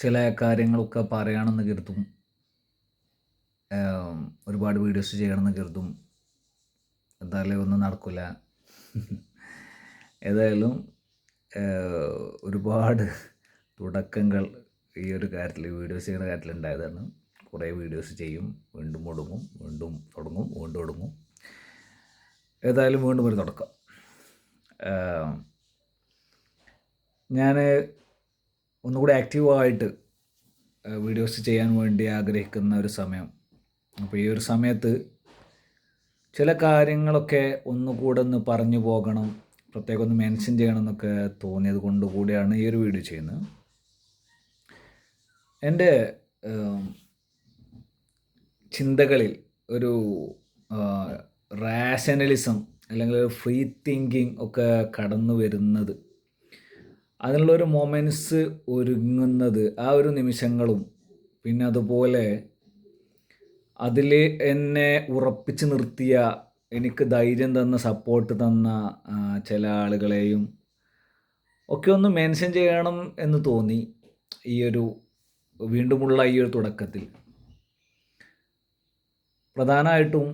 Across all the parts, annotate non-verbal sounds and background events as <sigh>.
ചില കാര്യങ്ങളൊക്കെ പറയണമെന്ന് കരുതും. ഒരുപാട് വീഡിയോസ് ചെയ്യണമെന്ന് കരുതും. എന്തായാലും ഒന്നും നടക്കില്ല ഏതായാലും ഒരുപാട് തുടക്കങ്ങൾ ഈ ഒരു കാര്യത്തിൽ വീഡിയോസ് ചെയ്യുന്ന കാര്യത്തിൽ ഉണ്ടായതാണ്. കുറേ വീഡിയോസ് ചെയ്യും. വീണ്ടും ഒടുങ്ങും വീണ്ടും തുടങ്ങും വീണ്ടും ഒടുങ്ങും. ഏതായാലും വീണ്ടും ഒരു തുടക്കം. ഞാൻ ഒന്നുകൂടി ആക്റ്റീവായിട്ട് വീഡിയോസ് ചെയ്യാൻ വേണ്ടി ആഗ്രഹിക്കുന്ന ഒരു സമയം. അപ്പോൾ ഈ ഒരു സമയത്ത് ചില കാര്യങ്ങളൊക്കെ ഒന്നുകൂടെ ഒന്ന് പറഞ്ഞു പോകണം പ്രത്യേകം ഒന്ന് മെൻഷൻ ചെയ്യണം എന്നൊക്കെ തോന്നിയത് കൊണ്ട് കൂടിയാണ് ഈ ഒരു വീഡിയോ ചെയ്യുന്നത്. എന്റെ ചിന്തകളിൽ ഒരു റാഷനലിസം അല്ലെങ്കിൽ ഫ്രീ തിങ്കിങ് ഒക്കെ കടന്നു വരുന്നത് അതിനുള്ളൊരു മൊമെന്റ്സ് ഒരുങ്ങുന്നത് ആ ഒരു നിമിഷങ്ങളും. പിന്നെ അതുപോലെ അതിൽ എന്നെ ഉറപ്പിച്ച് നിർത്തിയ എനിക്ക് ധൈര്യം തന്ന സപ്പോർട്ട് തന്ന ചില ആളുകളെയും ഒക്കെ ഒന്ന് മെൻഷൻ ചെയ്യണം എന്ന് തോന്നി ഈ ഒരു വീണ്ടുമുള്ള ഈ ഒരു തുടക്കത്തിൽ. പ്രധാനമായിട്ടും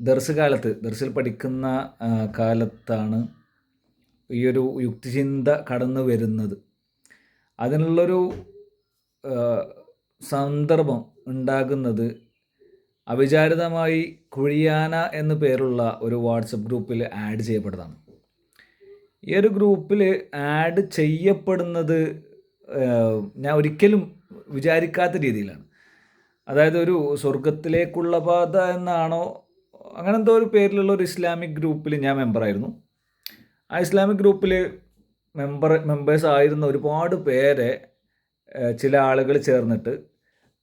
ദർസ് കാലത്ത് ദർസിൽ പഠിക്കുന്ന കാലത്താണ് ഈ ഒരു യുക്തിചിന്ത കടന്നു വരുന്നത്. അതിനുള്ളൊരു സന്ദർഭം ഉണ്ടാകുന്നത് അവിചാരിതമായി കുഴിയാന എന്ന് പേരുള്ള ഒരു വാട്സപ്പ് ഗ്രൂപ്പിൽ ആഡ് ചെയ്യപ്പെട്ടതാണ് ഈ ഒരു ഗ്രൂപ്പിൽ ആഡ് ചെയ്യപ്പെടുന്നത് ഞാൻ ഒരിക്കലും വിചാരിക്കാത്ത രീതിയിലാണ്. അതായത് ഒരു സ്വർഗത്തിലേക്കുള്ള പാത എന്നാണോ അങ്ങനെന്തോ ഒരു പേരിലുള്ള ഒരു ഇസ്ലാമിക് ഗ്രൂപ്പിൽ ഞാൻ മെമ്പറായിരുന്നു ആ ഇസ്ലാമിക് ഗ്രൂപ്പിൽ മെമ്പർ മെമ്പേഴ്സ് ആയിരുന്ന ഒരുപാട് പേരെ ചില ആളുകൾ ചേർന്നിട്ട്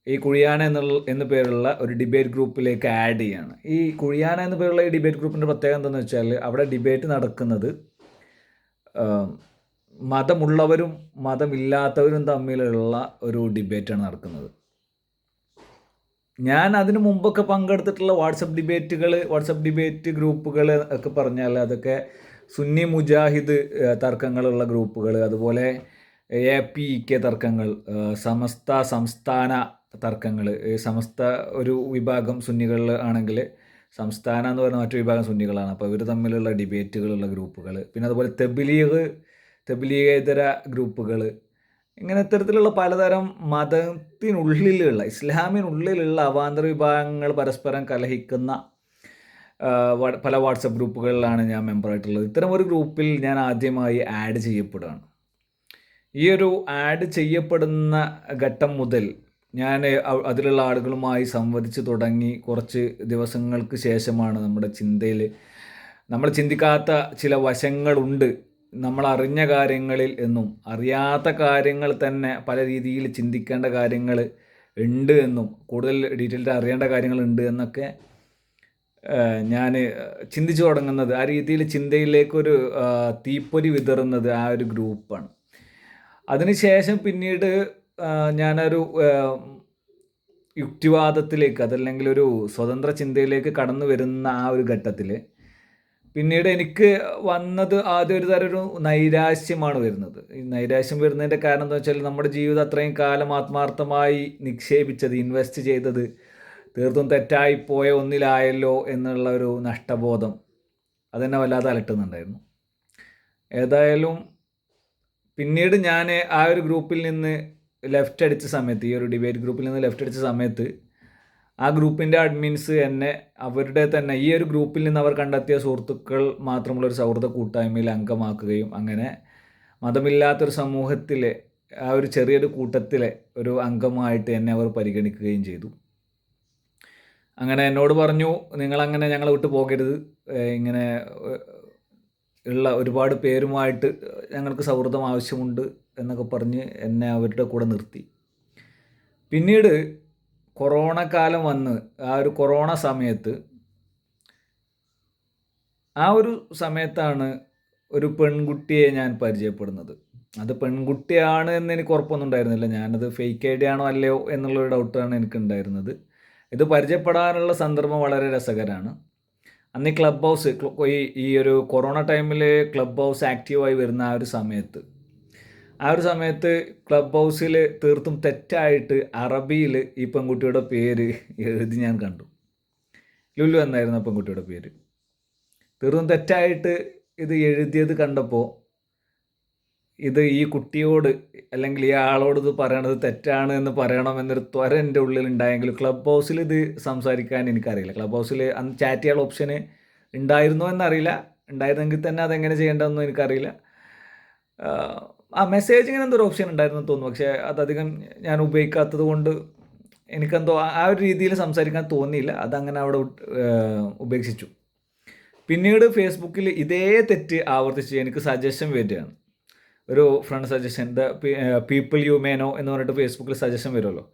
ഈ കുഴിയാന എന്നുള്ള എന്ന പേരുള്ള ഒരു ഡിബേറ്റ് ഗ്രൂപ്പിലേക്ക് ആഡ് ചെയ്യാണ്. ഈ കുഴിയാന എന്ന പേരുള്ള ഈ ഡിബേറ്റ് ഗ്രൂപ്പിന്റെ പ്രത്യേകത എന്താണെന്ന് വെച്ചാൽ അവിടെ ഡിബേറ്റ് നടക്കുന്നത് മതമുള്ളവരും മതമില്ലാത്തവരും തമ്മിലുള്ള ഒരു ഡിബേറ്റാണ് നടക്കുന്നത്. ഞാൻ അതിനു മുമ്പൊക്കെ പങ്കെടുത്തിട്ടുള്ള വാട്സപ്പ് ഡിബേറ്റുകൾ വാട്സപ്പ് ഡിബേറ്റ് ഗ്രൂപ്പുകൾ ഒക്കെ പറഞ്ഞാൽ അതൊക്കെ സുന്നി മുജാഹിദ് തർക്കങ്ങളുള്ള ഗ്രൂപ്പുകൾ അതുപോലെ എ പി കെ തർക്കങ്ങൾ സമസ്ത സംസ്ഥാന തർക്കങ്ങൾ സമസ്ത ഒരു വിഭാഗം സുന്നികളിൽ ആണെങ്കിൽ സംസ്ഥാന എന്ന് പറയുന്ന മറ്റൊരു വിഭാഗം സുന്നികളാണ്. അപ്പോൾ ഇവർ തമ്മിലുള്ള ഡിബേറ്റുകളുള്ള ഗ്രൂപ്പുകൾ പിന്നെ അതുപോലെ തെബിലീഗ് തെബിലീഗേതര ഗ്രൂപ്പുകൾ ഇങ്ങനെ ഇത്തരത്തിലുള്ള പലതരം മതത്തിനുള്ളിലുള്ള ഇസ്ലാമിനുള്ളിലുള്ള അവാന്തര വിഭാഗങ്ങൾ പരസ്പരം കലഹിക്കുന്ന പല വാട്സപ്പ് ഗ്രൂപ്പുകളിലാണ് ഞാൻ മെമ്പറായിട്ടുള്ളത് ഇത്തരം ഒരു ഗ്രൂപ്പിൽ ഞാൻ ആദ്യമായി ആഡ് ചെയ്യപ്പെടുകയാണ്. ഈ ഒരു ആഡ് ചെയ്യപ്പെടുന്ന ഘട്ടം മുതൽ ഞാൻ അതിലുള്ള ആളുകളുമായി സംവദിച്ച് തുടങ്ങി കുറച്ച് ദിവസങ്ങൾക്ക് ശേഷമാണ് നമ്മുടെ ചിന്തയിൽ നമ്മൾ ചിന്തിക്കാത്ത ചില വശങ്ങളുണ്ട്. നമ്മൾ അറിഞ്ഞ കാര്യങ്ങളിൽ എന്നും അറിയാത്ത കാര്യങ്ങൾ തന്നെ പല രീതിയിൽ ചിന്തിക്കേണ്ട കാര്യങ്ങൾ ഉണ്ട് എന്നും കൂടുതൽ ഡീറ്റെയിൽഡ് അറിയേണ്ട കാര്യങ്ങളുണ്ട് എന്നൊക്കെ ഞാൻ ചിന്തിച്ചു തുടങ്ങുന്നത് ആ രീതിയിൽ ചിന്തയിലേക്കൊരു തീപ്പൊരി വിതറുന്നത് ആ ഒരു ഗ്രൂപ്പാണ്. അതിനുശേഷം പിന്നീട് ഞാനൊരു യുക്തിവാദത്തിലേക്ക് അതല്ലെങ്കിൽ ഒരു സ്വതന്ത്ര ചിന്തയിലേക്ക് കടന്നു വരുന്ന ആ ഒരു ഘട്ടത്തിൽ പിന്നീട് എനിക്ക് വന്നത് ആദ്യം ഒരു തരം ഒരു നൈരാശ്യമാണ് വരുന്നത്. ഈ നൈരാശ്യം വരുന്നതിന്റെ കാരണം എന്താ വെച്ചാൽ നമ്മുടെ ജീവിതം അത്രയും കാലം ആത്മാർത്ഥമായി നിക്ഷേപിച്ചത് ഇൻവെസ്റ്റ് ചെയ്തത് തീർത്തും തെറ്റായി പോയ ഒന്നിലായല്ലോ എന്നുള്ള ഒരു നഷ്ടബോധം അതെന്നെ വല്ലാതെ അലട്ടുന്നുണ്ടായിരുന്നു. ഏതായാലും പിന്നീട് ഞാൻ ആ ഒരു ഗ്രൂപ്പിൽ നിന്ന് ലെഫ്റ്റ് അടിച്ച സമയത്ത് ഈ ഒരു ഡിബേറ്റ് ഗ്രൂപ്പിൽ നിന്ന് ലെഫ്റ്റ് അടിച്ച സമയത്ത് ആ ഗ്രൂപ്പിന്റെ അഡ്മിൻസ് എന്നെ അവരുടെ തന്നെ ഈ ഒരു ഗ്രൂപ്പിൽ നിന്ന് അവർ കണ്ടെത്തിയ സുഹൃത്തുക്കൾ മാത്രമുള്ള ഒരു സൗഹൃദ കൂട്ടായ്മയിൽ അംഗമാക്കുകയും അങ്ങനെ മതമില്ലാത്തൊരു സമൂഹത്തിലെ ആ ഒരു ചെറിയൊരു കൂട്ടത്തിലെ ഒരു അംഗമായിട്ട് എന്നെ അവർ പരിഗണിക്കുകയും ചെയ്തു. അങ്ങനെ എന്നോട് പറഞ്ഞു നിങ്ങളങ്ങനെ ഞങ്ങളെ വിട്ട് പോകരുത്. ഇങ്ങനെ ഉള്ള ഒരുപാട് പേരുമായിട്ട് ഞങ്ങൾക്ക് സൗഹൃദം ആവശ്യമുണ്ട് എന്നൊക്കെ പറഞ്ഞ് എന്നെ അവരുടെ കൂടെ നിർത്തി. പിന്നീട് കൊറോണ കാലം വന്ന് ആ ഒരു കൊറോണ സമയത്ത് ആ ഒരു സമയത്താണ് ഒരു പെൺകുട്ടിയെ ഞാൻ പരിചയപ്പെടുന്നത്. അത് പെൺകുട്ടിയാണ് എന്ന് എനിക്ക് ഉറപ്പൊന്നും ഉണ്ടായിരുന്നില്ല. ഞാനത് ഫേക്ക് ഐ ഡി ആണോ അല്ലയോ എന്നുള്ളൊരു ഡൗട്ടാണ് എനിക്കുണ്ടായിരുന്നത്. ഇത് പരിചയപ്പെടാനുള്ള സന്ദർഭം വളരെ രസകരമാണ്. അന്ന് ഈ ക്ലബ് ഹൗസ് ഈ ഒരു കൊറോണ ടൈമിൽ ക്ലബ് ഹൗസ് ആക്റ്റീവായി വരുന്ന ആ ഒരു സമയത്ത്. ആ ഒരു സമയത്ത് ക്ലബ് ഹൗസിൽ തീർത്തും തെറ്റായിട്ട് അറബിയിൽ ഈ പെൺകുട്ടിയുടെ പേര് എഴുതി ഞാൻ കണ്ടു. ലുലു എന്നായിരുന്നു പെൺകുട്ടിയുടെ പേര്. തീർത്തും തെറ്റായിട്ട് ഇത് എഴുതിയത് കണ്ടപ്പോൾ ഇത് ഈ കുട്ടിയോട് അല്ലെങ്കിൽ ഈ ആളോട് ഇത് പറയണത് തെറ്റാണ് എന്ന് പറയണം എന്നൊരു ത്വര എന്റെ ഉള്ളിൽ ഉണ്ടായെങ്കിൽ ക്ലബ് ഹൗസിൽ ഇത് സംസാരിക്കാൻ എനിക്കറിയില്ല. ക്ലബ് ഹൗസിൽ അന്ന് ചാറ്റ് ചെയ്യാൻ ഓപ്ഷന് ഉണ്ടായിരുന്നോ എന്നറിയില്ല. ഉണ്ടായിരുന്നെങ്കിൽ തന്നെ അതെങ്ങനെ ചെയ്യേണ്ടതെന്നും എനിക്കറിയില്ല. ആ മെസ്സേജിങ്ങിന് എന്തൊരു ഓപ്ഷൻ ഉണ്ടായിരുന്നു തോന്നുന്നു. പക്ഷേ അതധികം ഞാൻ ഉപയോഗിക്കാത്തത് കൊണ്ട് എനിക്കെന്തോ ആ ഒരു രീതിയിൽ സംസാരിക്കാൻ തോന്നിയില്ല. അതങ്ങനെ അവിടെ ഉപേക്ഷിച്ചു. പിന്നീട് ഫേസ്ബുക്കിൽ ഇതേ തെറ്റ് ആവർത്തിച്ച് എനിക്ക് സജഷൻ വരികയാണ്. ഒരു friend suggestion the people you may know എന്ന് പറഞ്ഞിട്ട് ഫേസ്ബുക്കിൽ സജഷൻ വരുമല്ലോ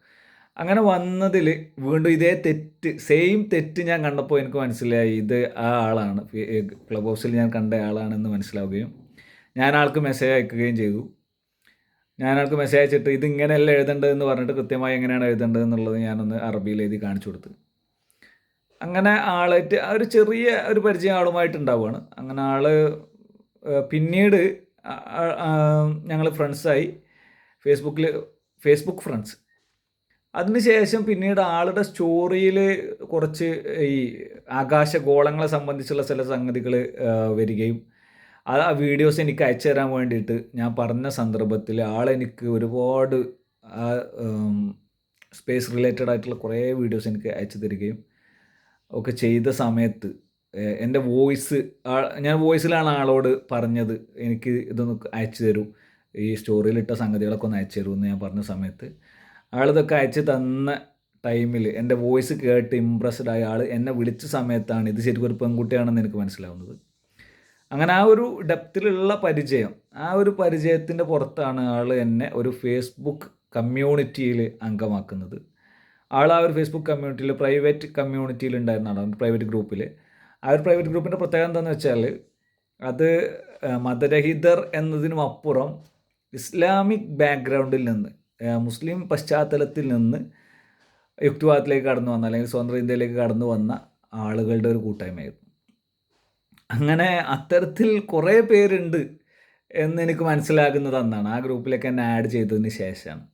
അങ്ങനെ വന്നതിൽ വീണ്ടും ഇതേ തെറ്റ് സെയിം തെറ്റ് ഞാൻ കണ്ടപ്പോൾ എനിക്ക് മനസ്സിലായി ഇത് ആ ആളാണ്. ക്ലബ് ഹൗസിൽ ഞാൻ കണ്ട ആളാണെന്ന് മനസ്സിലാവുകയും ഞാൻ ആൾക്ക് മെസ്സേജ് അയക്കുകയും ചെയ്തു. ഞാൻ ആൾക്ക് മെസ്സേജ് അയച്ചിട്ട് ഇത് ഇങ്ങനെയല്ല എഴുതേണ്ടതെന്ന് പറഞ്ഞിട്ട് കൃത്യമായി എങ്ങനെയാണ് എഴുതേണ്ടത് എന്നുള്ളത് ഞാനൊന്ന് അറബിയിൽ എഴുതി കാണിച്ചു കൊടുത്തു. അങ്ങനെ ആളായിട്ട് ഒരു ചെറിയ ഒരു പരിചയം ആളുമായിട്ടുണ്ടാവുകയാണ് അങ്ങനെ ആൾ പിന്നീട് ഞങ്ങൾ ഫ്രണ്ട്സായി. ഫേസ്ബുക്കിൽ ഫേസ്ബുക്ക് ഫ്രണ്ട്സ്. അതിനുശേഷം പിന്നീട് ആളുടെ സ്റ്റോറിയിൽ കുറച്ച് ഈ ആകാശഗോളങ്ങളെ സംബന്ധിച്ചുള്ള ചില സംഗതികൾ വരികയും ആ വീഡിയോസ് എനിക്ക് അയച്ചു തരാൻ വേണ്ടിയിട്ട് ഞാൻ പറഞ്ഞ സന്ദർഭത്തിൽ ആളെനിക്ക് ഒരുപാട് ആ സ്പേസ് റിലേറ്റഡ് ആയിട്ടുള്ള കുറേ വീഡിയോസ് എനിക്ക് അയച്ചു തരികയും ഒക്കെ ചെയ്ത സമയത്ത് എന്റെ വോയിസ് ഞാൻ വോയിസിലാണ് ആളോട് പറഞ്ഞത് എനിക്ക് ഇതൊന്ന് അയച്ചു തരൂ. ഈ സ്റ്റോറിയിലിട്ട സംഗതികളൊക്കെ ഒന്ന് അയച്ചു തരൂ എന്ന് ഞാൻ പറഞ്ഞ സമയത്ത്. ആളിതൊക്കെ അയച്ച് തന്ന ടൈമിൽ എന്റെ വോയിസ് കേട്ട് ഇമ്പ്രസ്ഡ് ആയ ആൾ എന്നെ വിളിച്ച സമയത്താണ്. ഇത് ശരിക്കും ഒരു പെൺകുട്ടിയാണെന്ന് എനിക്ക് മനസ്സിലാവുന്നത്. അങ്ങനെ ആ ഒരു ഡെപ്തിലുള്ള പരിചയം ആ ഒരു പരിചയത്തിന്റെ പുറത്താണ് ആൾ എന്നെ ഒരു ഫേസ്ബുക്ക് കമ്മ്യൂണിറ്റിയിൽ അംഗമാക്കുന്നത്. ആൾ ആ ഒരു ഫേസ്ബുക്ക് കമ്മ്യൂണിറ്റിയിൽ പ്രൈവറ്റ് കമ്മ്യൂണിറ്റിയിൽ ഉണ്ടായിരുന്ന ആളാണ് പ്രൈവറ്റ് ഗ്രൂപ്പിൽ ആ ഒരു പ്രൈവറ്റ് ഗ്രൂപ്പിന്റെ പ്രത്യേകത എന്താണെന്ന് വെച്ചാൽ അത് മതരഹിതർ എന്നതിനും അപ്പുറം ഇസ്ലാമിക് ബാക്ക്ഗ്രൗണ്ടിൽ നിന്ന് മുസ്ലിം പശ്ചാത്തലത്തിൽ നിന്ന് യുക്തിവാദത്തിലേക്ക് കടന്നു വന്ന അല്ലെങ്കിൽ സ്വതന്ത്ര ഇന്ത്യയിലേക്ക് കടന്നു വന്ന ആളുകളുടെ ഒരു കൂട്ടായ്മയായിരുന്നു. അങ്ങനെ അത്തരത്തിൽ കുറേ പേരുണ്ട് എന്ന് എനിക്ക് മനസ്സിലാകുന്നത് അന്നാണ്. ആ ഗ്രൂപ്പിലേക്ക് എന്നെ ആഡ് ചെയ്തതിന് ശേഷമാണ്.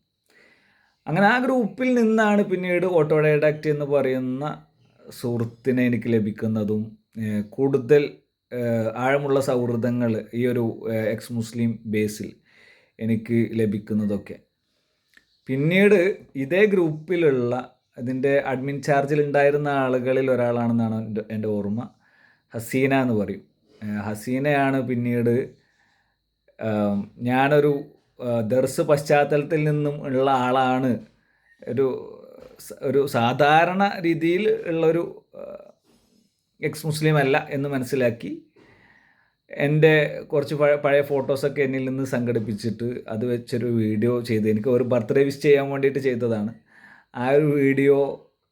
അങ്ങനെ ആ ഗ്രൂപ്പിൽ നിന്നാണ് പിന്നീട് ഓട്ടോഡയഡാക്റ്റ് എന്ന് പറയുന്ന സുഹൃത്തിനെ എനിക്ക് ലഭിക്കുന്നതും കൂടുതൽ ആഴമുള്ള സൗഹൃദങ്ങൾ ഈ ഒരു എക്സ് മുസ്ലിം ബേസിൽ എനിക്ക് ലഭിക്കുന്നതൊക്കെ. പിന്നീട് ഇതേ ഗ്രൂപ്പിലുള്ള ഇതിന്റെ അഡ്മിൻ ചാർജിൽ ഉണ്ടായിരുന്ന ആളുകളിൽ ഒരാളാണെന്നാണ് എന്റെ എന്റെ ഓർമ്മ. ഹസീന എന്ന് പറയും. ഹസീനയാണ് പിന്നീട് ഞാനൊരു ദർസ് പശ്ചാത്തലത്തിൽ നിന്നും ഉള്ള ആളാണ്. ഒരു ഒരു സാധാരണ രീതിയിൽ ഉള്ളൊരു എക്സ് മുസ്ലിം അല്ല എന്ന് മനസ്സിലാക്കി എന്റെ കുറച്ച് പഴയ ഫോട്ടോസൊക്കെ എന്നിൽ നിന്ന് സംഘടിപ്പിച്ചിട്ട് അത് വെച്ചൊരു വീഡിയോ ചെയ്ത് എനിക്ക് ഒരു ബർത്ത്ഡേ വിഷ് ചെയ്യാൻ വേണ്ടിയിട്ട് ചെയ്തതാണ്. ആ ഒരു വീഡിയോ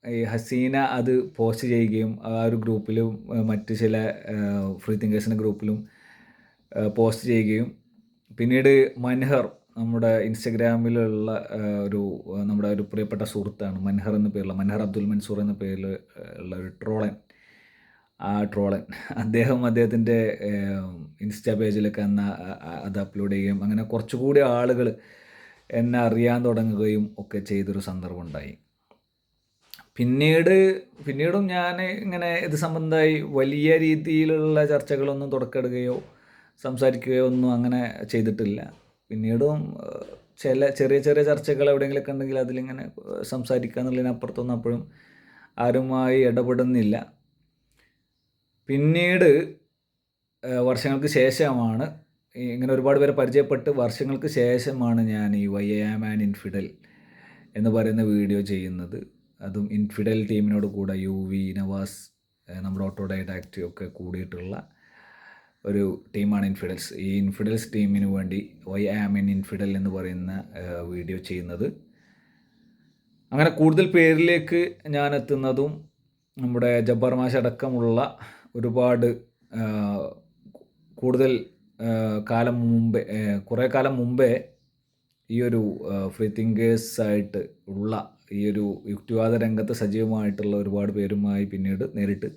ഈ ഹസീന അത് പോസ്റ്റ് ചെയ്യുകയും ആ ഒരു ഗ്രൂപ്പിലും മറ്റ് ചില ഫ്രീ തിങ്കേഴ്സിന്റെ ഗ്രൂപ്പിലും പോസ്റ്റ് ചെയ്യുകയും. പിന്നീട് മൻഹർ നമ്മുടെ ഇൻസ്റ്റഗ്രാമിലുള്ള ഒരു നമ്മുടെ ഒരു പ്രിയപ്പെട്ട സുഹൃത്താണ് മൻഹർ എന്ന പേരുള്ള മൻഹർ അബ്ദുൽ മൻസൂർ എന്ന പേരിൽ ഉള്ള ഒരു ട്രോളൻ. ആ ട്രോളൻ <laughs> അദ്ദേഹം അദ്ദേഹത്തിന്റെ ഇൻസ്റ്റാ പേജിലൊക്കെ അന്ന് അത് അപ്ലോഡ് ചെയ്യുകയും അങ്ങനെ കുറച്ചുകൂടി ആളുകൾ എന്നെ അറിയാൻ തുടങ്ങുകയും ഒക്കെ ചെയ്തൊരു സന്ദർഭം ഉണ്ടായി. പിന്നീട് പിന്നീടും ഞാൻ ഇങ്ങനെ ഇത് സംബന്ധമായി വലിയ രീതിയിലുള്ള ചർച്ചകളൊന്നും തുടക്കിടുകയോ സംസാരിക്കുകയോ ഒന്നും അങ്ങനെ ചെയ്തിട്ടില്ല. പിന്നീടും ചില ചെറിയ ചെറിയ ചർച്ചകൾ എവിടെയെങ്കിലുമൊക്കെ ഉണ്ടെങ്കിൽ അതിലിങ്ങനെ സംസാരിക്കുക എന്നുള്ളതിനപ്പുറത്തൊന്നും അപ്പോഴും ആരുമായി ഇടപെടുന്നില്ല. പിന്നീട് വർഷങ്ങൾക്ക് ശേഷമാണ് ഇങ്ങനെ ഒരുപാട് പേരെ പരിചയപ്പെട്ട് വർഷങ്ങൾക്ക് ശേഷമാണ് ഞാൻ ഈ വൈ ആം ആൻ ഇൻഫിഡൽ എന്ന് പറയുന്ന വീഡിയോ ചെയ്യുന്നത്. അതും ഇൻഫിഡൽ ടീമിനോട് കൂടെ യു വി നവാസ് നമ്മുടെ ഓട്ടോ ഡൈഡാക്റ്റ് ഒക്കെ കൂടിയിട്ടുള്ള ഒരു ടീമാണ് ഇൻഫിഡൽസ്. ഈ ഇൻഫിഡൽസ് ടീമിന് വേണ്ടി വൈ ആം ഇൻ ഇൻഫിഡൽ എന്ന് പറയുന്ന വീഡിയോ ചെയ്യുന്നത്. അങ്ങനെ കൂടുതൽ പേരിലേക്ക് ഞാൻ എത്തുന്നതും നമ്മുടെ ജബ്ബാർ മാഷ് അടക്കമുള്ള ഒരുപാട് കൂടുതൽ കാലം മുമ്പേ കുറേ കാലം മുമ്പേ ഈ ഒരു ഫ്രീ തിങ്കേഴ്സ് ആയിട്ട് ഉള്ള ഈ ഒരു യുക്തിവാദ രംഗത്ത് സജീവമായിട്ടുള്ള ഒരുപാട് പേരുമായി പിന്നീട് നേരിട്ട്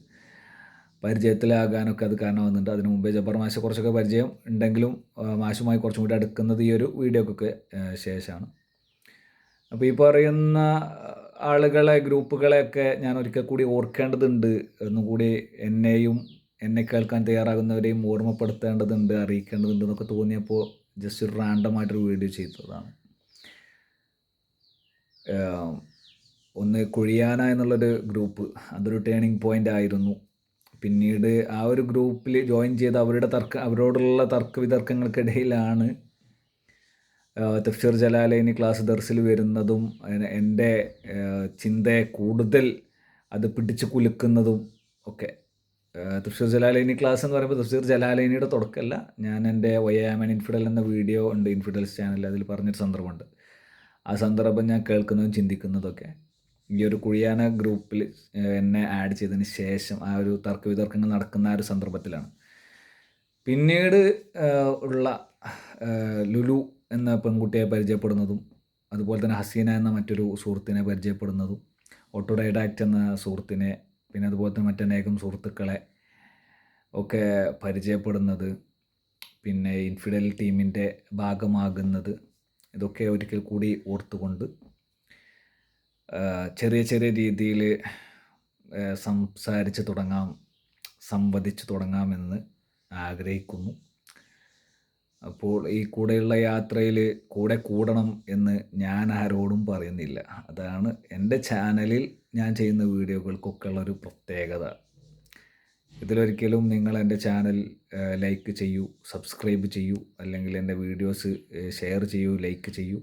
പരിചയത്തിലാകാനൊക്കെ അത് കാരണമാകുന്നുണ്ട്. അതിന് മുമ്പേ ജബ്ബാർ മാഷെ കുറച്ചൊക്കെ പരിചയം ഉണ്ടെങ്കിലും മാഷുമായി കുറച്ചും കൂടി അടുക്കുന്നത് ഈ ഒരു വീഡിയോക്കൊക്കെ ശേഷമാണ് അപ്പോൾ ഈ പറയുന്ന ആളുകളെ ഗ്രൂപ്പുകളെയൊക്കെ ഞാൻ ഒരിക്കൽ കൂടി ഓർക്കേണ്ടതുണ്ട്. ഒന്നുകൂടി എന്നെയും എന്നെ കേൾക്കാൻ തയ്യാറാകുന്നവരെയും ഓർമ്മപ്പെടുത്തേണ്ടതുണ്ട് അറിയിക്കേണ്ടതുണ്ട് എന്നൊക്കെ തോന്നിയപ്പോൾ ജസ്റ്റ് ഒരു റാൻഡമായിട്ടൊരു വീഡിയോ ചെയ്തതാണ്. ഒന്ന് കുഴിയാന എന്നുള്ളൊരു ഗ്രൂപ്പ് അതൊരു ടേണിംഗ് പോയിന്റ് ആയിരുന്നു. പിന്നീട് ആ ഒരു ഗ്രൂപ്പിൽ ജോയിൻ ചെയ്ത് അവരുടെ തർക്ക അവരോടുള്ള തർക്ക വിതർക്കങ്ങൾക്കിടയിലാണ് തഫ്ഷർ ജലാലൈനി ക്ലാസ് ദർസിൽ വരുന്നതും എന്റെ ചിന്തയെ കൂടുതൽ അത് പിടിച്ചു കുലുക്കുന്നതും ഒക്കെ. തൃശ്ശൂർ ജലാലയിനി ക്ലാസ് എന്ന് പറയുമ്പോൾ തൃശ്ശൂർ ജലാലൈനിയുടെ തുടക്കമല്ല. ഞാൻ എന്റെ വയ്യാമൻ ഇൻഫിഡൽ എന്ന വീഡിയോ ഉണ്ട് ഇൻഫിഡൽസ് ചാനലിൽ അതിൽ പറഞ്ഞൊരു സന്ദർഭമുണ്ട്. ആ സന്ദർഭം ഞാൻ കേൾക്കുന്നതും ചിന്തിക്കുന്നതൊക്കെ ഈ ഒരു കുഴിയാന ഗ്രൂപ്പിൽ എന്നെ ആഡ് ചെയ്തതിന് ശേഷം ആ ഒരു തർക്ക വിതർക്കങ്ങൾ നടക്കുന്ന ആ ഒരു സന്ദർഭത്തിലാണ്. പിന്നീട് ഉള്ള ലുലു എന്ന പെൺകുട്ടിയെ പരിചയപ്പെടുന്നതും അതുപോലെ തന്നെ ഹസീന എന്ന മറ്റൊരു സുഹൃത്തിനെ പരിചയപ്പെടുന്നതും ഓട്ടോ ഓട്ടോഡൈഡാക്റ്റ് എന്ന സുഹൃത്തിനെ പിന്നെ അതുപോലെ തന്നെ മറ്റനേകം സുഹൃത്തുക്കളെ ഒക്കെ പരിചയപ്പെടുന്നത് പിന്നെ ഇൻഫിഡൽ ടീമിന്റെ ഭാഗമാകുന്നത് ഇതൊക്കെ ഒരിക്കൽ കൂടി ഓർത്തുകൊണ്ട് ചെറിയ ചെറിയ രീതിയിൽ സംസാരിച്ച് തുടങ്ങാം സംവദിച്ച് തുടങ്ങാമെന്ന് ആഗ്രഹിക്കുന്നു. അപ്പോൾ ഈ കൂടെയുള്ള യാത്രയിൽ കൂടെ കൂടണം എന്ന് ഞാൻ ആരോടും പറയുന്നില്ല. അതാണ് എന്റെ ചാനലിൽ ഞാൻ ചെയ്യുന്ന വീഡിയോകൾക്കൊക്കെ ഉള്ളൊരു പ്രത്യേകത. ഇതിലൊരിക്കലും നിങ്ങൾ എന്റെ ചാനൽ ലൈക്ക് ചെയ്യൂ സബ്സ്ക്രൈബ് ചെയ്യൂ അല്ലെങ്കിൽ എന്റെ വീഡിയോസ് ഷെയർ ചെയ്യൂ ലൈക്ക് ചെയ്യൂ.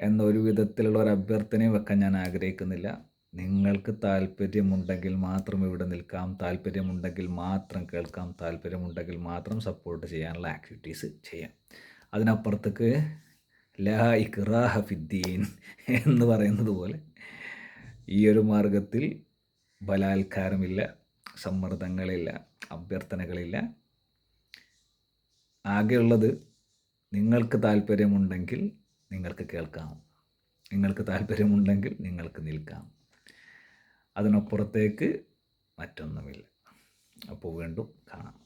എന്നൊരു വിധത്തിലുള്ള ഒരു അഭ്യർത്ഥനയും വെക്കാൻ ഞാൻ ആഗ്രഹിക്കുന്നില്ല. നിങ്ങൾക്ക് താല്പര്യമുണ്ടെങ്കിൽ മാത്രം ഇവിടെ നിൽക്കാം. താല്പര്യമുണ്ടെങ്കിൽ മാത്രം കേൾക്കാം. താല്പര്യമുണ്ടെങ്കിൽ മാത്രം സപ്പോർട്ട് ചെയ്യാനുള്ള ആക്ടിവിറ്റീസ് ചെയ്യാം. അതിനപ്പുറത്തേക്ക് ലാ ഇക്റാഹ ഫിദ്ദീൻ എന്ന് പറയുന്നത് പോലെ ഈ ഒരു മാർഗത്തിൽ ബലാത്കാരമില്ല സമ്മർദ്ദങ്ങളില്ല അഭ്യർത്ഥനകളില്ല. ആകെയുള്ളത് നിങ്ങൾക്ക് താല്പര്യമുണ്ടെങ്കിൽ നിങ്ങൾക്ക് കേൾക്കാം. നിങ്ങൾക്ക് താല്പര്യമുണ്ടെങ്കിൽ നിങ്ങൾക്ക് നിൽക്കാം. അതിനപ്പുറത്തേക്ക് മറ്റൊന്നുമില്ല. അപ്പോൾ വീണ്ടും കാണാം.